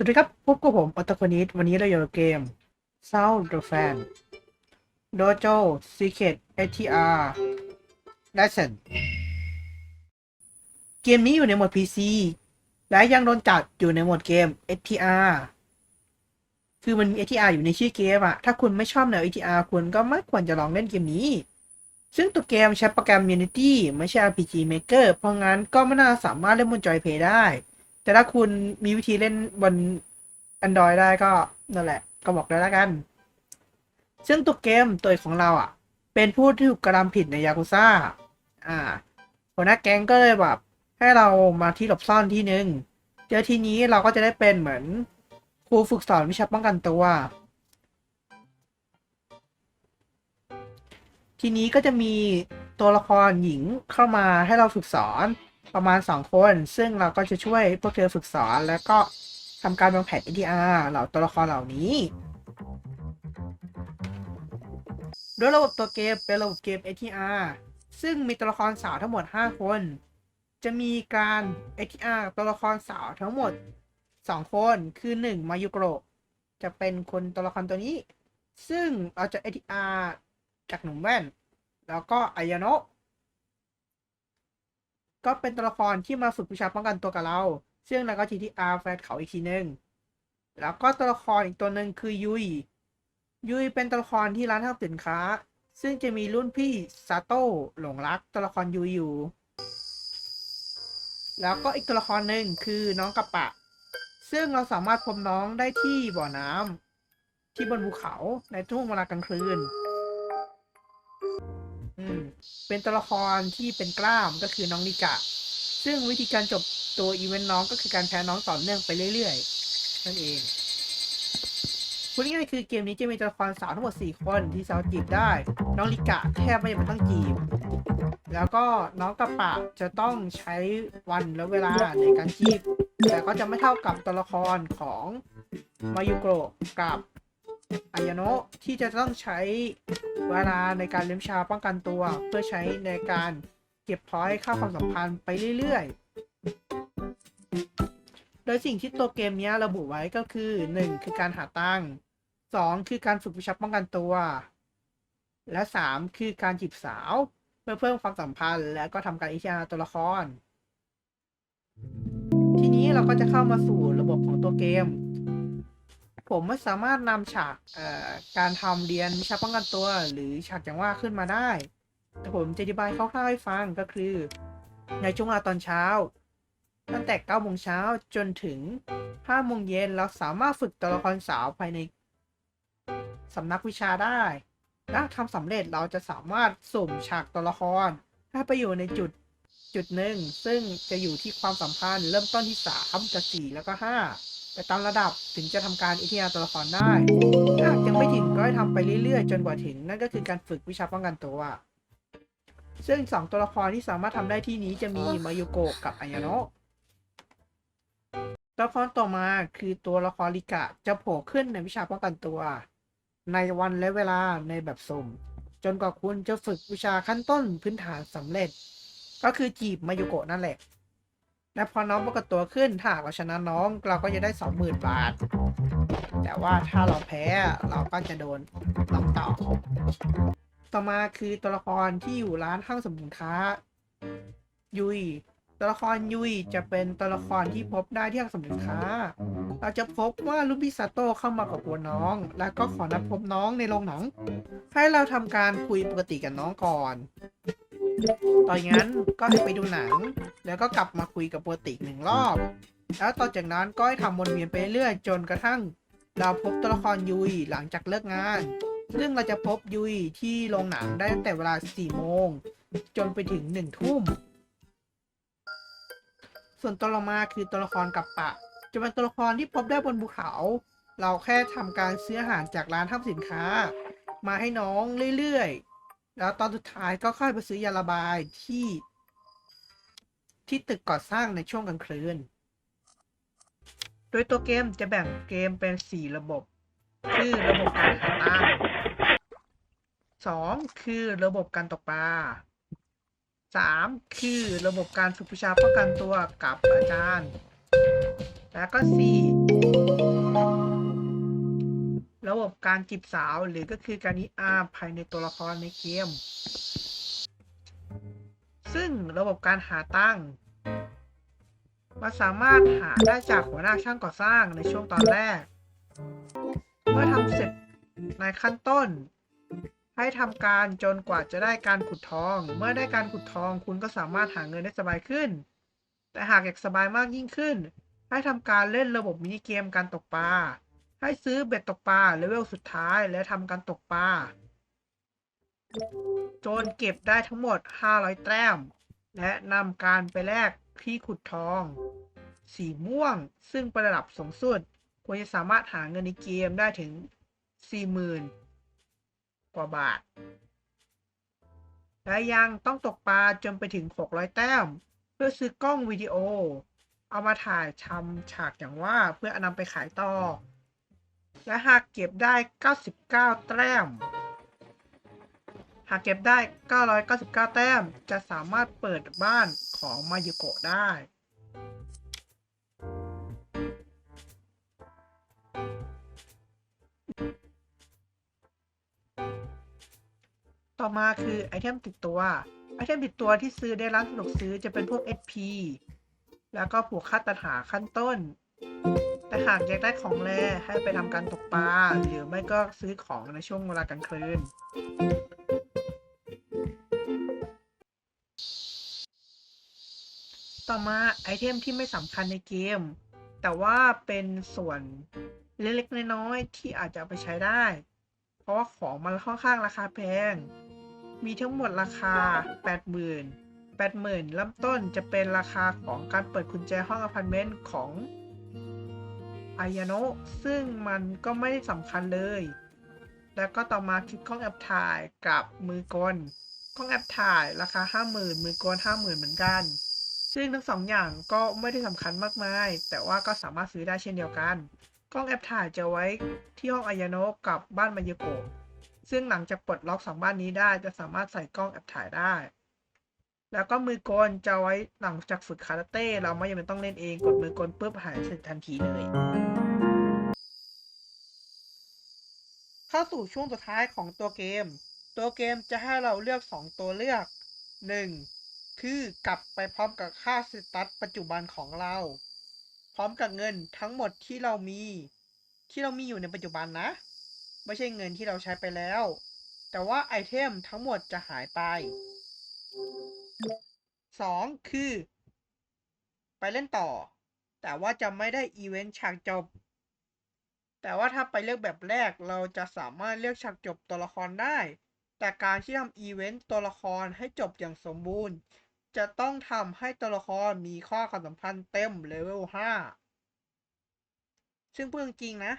สวัสดีครับพบกับผมอัตโคนิตวันนี้เราอยู่กับเกม Sound the Fan Dojo Secret ATR Lesson เกมนี้อยู่ในโหมด PC และยังโดนจัดอยู่ในโหมดเกม ATR คือมันมี ATR อยู่ในชื่อเกมอะถ้าคุณไม่ชอบแนว ATR คุณก็ไม่ควรจะลองเล่นเกมนี้ ซึ่งตัวเกมใช้โปรแกรม Unity ไม่ใช่ RPG Maker เพราะงั้นก็ไม่น่าสามารถเล่นบนจอยเพย์ได้ แต่ถ้าคุณมีวิธีเล่นบน Android ได้ก็นั่นแหละ ก็บอกได้แล้วกัน ซึ่งตัวเกมตัวเอกของเราอะ เป็นผู้ที่ถูกกระทำผิดในยากุซ่า อ่าหัวหน้าแก๊งก็เลยแบบให้เรามาที่หลบซ่อนที่หนึ่งเจอทีนี้เราก็จะได้เป็นเหมือนครูฝึกสอนวิชาป้องกันตัว ทีนี้ก็จะมีตัวละครหญิงเข้ามาให้เราฝึกสอน ประมาณสองคน ซึ่งเราก็จะช่วยพวกเธอฝึกสอน แล้วก็ทำการวางแผน EDR เหล่าตัวละครเหล่านี้โดยระบบตัวเกมเป็นระบบเกม ATR ซึ่งมีตัวละครสาวทั้งหมด 5 คน จะมีการ ATR ตัวละครสาวทั้งหมด 2 คนคือ 1 มายุโกะจะเป็นคนตัวละครตัวนี้ ซึ่งเราจะ ATR จากหนุ่มแว่น แล้วก็อายาโนะ ก็เป็นตัวละครที่มาฝึกวิชาป้องกันตัวกับเรา ซึ่งเราก็ TTR แฟนเขาอีกทีหนึ่งแล้วก็ตัวละครอีกตัวหนึ่งคือยุย ยุยเป็นตัวละครที่ร้านห้างสินค้า ซึ่งจะมีรุ่นพี่ซาโต้หลงรักตัวละครยุยอยู่ แล้วก็อีกตัวละครหนึ่งคือน้องกระปะ ซึ่งเราสามารถพบน้องได้ที่บ่อน้ำที่บนภูเขาในช่วงเวลากลางคืน เป็นตัวละครที่เป็นกล้ามก็คือน้องนิกะ ซึ่งวิธีการจบตัวอีเวนต์น้องก็คือการแพ้น้องต่อเนื่องไปเรื่อยๆ นั่นเองพูดง่ายๆคือเกมนี้จะมีตัวละครสาวทั้งหมด 4 คนที่สาวจีบได้ น้องลิกะแทบไม่จำเป็นต้องจีบ แล้วก็น้องกระปะจะต้องใช้วันและเวลาในการจีบ แต่ก็จะไม่เท่ากับตัวละครของมายุโกะกับ อายาโนะที่จะต้องใช้เวลาในการเลี้ยงชาป้องกันตัว เพื่อใช้ในการเก็บพอยค่าความสัมพันธ์ไปเรื่อยๆ โดยสิ่งที่ตัวเกมนี้ระบุไว้ก็คือ 1. คือการหาตังค์ 2. คือการฝึกวิชาป้องกันตัว และ 3. คือการจีบสาว เพื่อเพิ่มความสัมพันธ์ และก็ทำการอิจฉาตัวละคร ทีนี้เราก็จะเข้ามาสู่ระบบของตัวเกม ผมไม่สามารถนำฉากการทำเรียนวิชาป้องกันตัว หรือฉากอย่างว่าขึ้นมาได้ แต่ผมจะอธิบายคร่าวๆให้ฟังก็คือ ในช่วงเวลาตอนเช้า ตั้งแต่9โมงเช้าจนถึง5โมงเย็นเราสามารถฝึกตัวละครสาวภายในสำนักวิชาได้และทำสำเร็จเราจะสามารถสุ่มฉากตัวละครให้ไปอยู่ในจุดจุดหนึ่งซึ่งจะอยู่ที่ความสัมพันธ์เริ่มต้นที่ 3 กับ 4 แล้วก็ 5 ไปตามระดับถึงจะทำการอิทธิยาตัวละครได้ถ้าหากยังไม่ถึงก็ให้ทำไปเรื่อยๆ จนกว่าถึง นั่นก็คือการฝึกวิชาป้องกันตัว ซึ่งสองตัวละครที่สามารถทำได้ที่นี้จะมีมายุโกะกับอายาโนะตัวละครต่อมาคือตัวละครลิกะจะโผล่ขึ้นในวิชาป้องกันตัว ในวันและเวลาในแบบสมจนกว่าคุณจะฝึกวิชาขั้นต้นพื้นฐานสำเร็จ ก็คือจีบมายุโกะนั่นแหละ และพอน้องปรากฏตัวขึ้นถ้าหากเราชนะน้องเราก็จะได้สองหมื่นบาท แต่ว่าถ้าเราแพ้เราก็จะโดนน้องต่อ ต่อมาคือตัวละครที่อยู่ร้านห้างสรรพสินค้า ยุยตัวละครยุยจะเป็นตัวละครที่พบได้ที่ห้างสรรพสินค้า เราจะพบว่าลูบิซาโตเข้ามากับตัวน้อง แล้วก็ขอนัดพบน้องในโรงหนัง ให้เราทำการคุยปกติกับน้องก่อน ต่อจากนั้นก็ให้ไปดูหนัง แล้วก็กลับมาคุยกับปกติอีกหนึ่งรอบ แล้วต่อจากนั้นก็ให้ทำวนเวียนไปเรื่อยจนกระทั่ง เราพบตัวละครยุยหลังจากเลิกงาน ซึ่งเราจะพบยุยที่โรงหนังได้ตั้งแต่เวลา4โมงจนไปถึง1ทุ่ม ส่วนตัวละมาคือตัวละครกับปะ จะเป็นตัวละครที่พบได้บนภูเขา เราแค่ทำการซื้ออาหารจากร้านทำสินค้า มาให้น้องเรื่อยๆ แล้วตอนสุดท้ายก็ค่อยไปซื้อยาระบายที่ ที่ตึกก่อสร้างในช่วงกลางคืน โดยตัวเกมจะแบ่งเกมเป็น 4 ระบบ คือระบบการหาตังค์สองคือระบบการตกปลาสามคือระบบการฝึกวิชาป้องกันตัวกับอาจารย์ แล้วก็สี่ บบการจีบสาว หรือก็คือการนิอาภายในตัวละครในเกม ซึ่งระบบการหาตั้งมันสามารถหาได้จากหัวหน้าช่างก่อสร้างในช่วงตอนแรก เมื่อทำเสร็จในขั้นต้น ให้ทำการจนกว่าจะได้การขุดทอง เมื่อได้การขุดทองคุณก็สามารถหาเงินได้สบายขึ้น แต่หากอยากสบายมากยิ่งขึ้น ให้ทำการเล่นระบบมินิเกมการตกปลา ให้ซื้อเบ็ดตกปลาเลเวลสุดท้ายและทำการตกปลาโจนเก็บได้ทั้งหมด 500 แต้ม และนำการไปแลกที่ขุดทอง สีม่วงซึ่งเป็นระดับสูงสุดคุณจะสามารถหาเงินในเกมได้ถึง 40,000 กว่าบาท และยังต้องตกปลาจนไปถึง 600 แต้ม เพื่อซื้อกล้องวิดีโอ เอามาถ่ายทำฉากอย่างว่าเพื่อนำไปขายต่อ และหากเก็บได้ 99 แต้ม หากเก็บได้ 999 แต้ม จะสามารถเปิดบ้านของมายุโกะได้ต่อมาคือไอเทมติดตัว ไอเทมติดตัวที่ซื้อได้ร้านสะดวกซื้อจะเป็นพวก SP แล้วก็ผูกค่าตัดหาขั้นต้น หากอยากได้ของแรให้ไปทำการตกปลาหรือไม่ก็ซื้อของในช่วงเวลากลางคืนต่อมาไอเทมที่ไม่สำคัญในเกม แต่ว่าเป็นส่วนเล็กๆน้อยๆที่อาจจะเอาไปใช้ได้ เพราะว่าของมันค่อนข้างราคาแพง มีทั้งหมดราคา 80,000 80,000เริ่มต้นจะเป็นราคาของการเปิดกุญแจห้องอพาร์ตเมนต์ของ อายาโนะซึ่งมันก็ไม่สำคัญเลย แล้วก็ต่อมาคือกล้องแอปถ่ายกับมือกลกล้องแอปถ่ายราคา 50,000 มือกล50,000 เหมือนกัน ซึ่งทั้งสองอย่างก็ไม่ได้สำคัญมากมาย แต่ว่าก็สามารถซื้อได้เช่นเดียวกัน กล้องแอปถ่ายจะไว้ที่ห้องอายาโนะกับบ้านมายโกะซึ่งหลังจากปลดล็อกสองบ้านนี้ได้จะสามารถใส่กล้องแอปถ่ายได้ แล้วก็มือกลจะไว้หลังจากฝึกคาราเต้ เราไม่จำเป็นต้องเล่นเองกดมือกลปุ๊บหายเสร็จทันทีเลย เข้าสู่ช่วงสุดท้ายของตัวเกม ตัวเกมจะให้เราเลือก 2 ตัวเลือก 1. คือกลับไปพร้อมกับค่าสตัทปัจจุบันของเรา พร้อมกับเงินทั้งหมดที่เรามี ที่เรามีอยู่ในปัจจุบันนะ ไม่ใช่เงินที่เราใช้ไปแล้ว แต่ว่าไอเทมทั้งหมดจะหายไป 2. คือ ไปเล่นต่อ แต่ว่าจะไม่ได้อีเวนต์ฉากจบ แต่ว่าถ้าไปเลือกแบบแรกเราจะสามารถเลือกฉากจบตัวละครได้ แต่การที่ทำอีเวนต์ตัวละครให้จบอย่างสมบูรณ์ จะต้องทำให้ตัวละครมีข้อความสัมพันธ์เต็มเลเวล5ซึ่งเพูดจริงนะ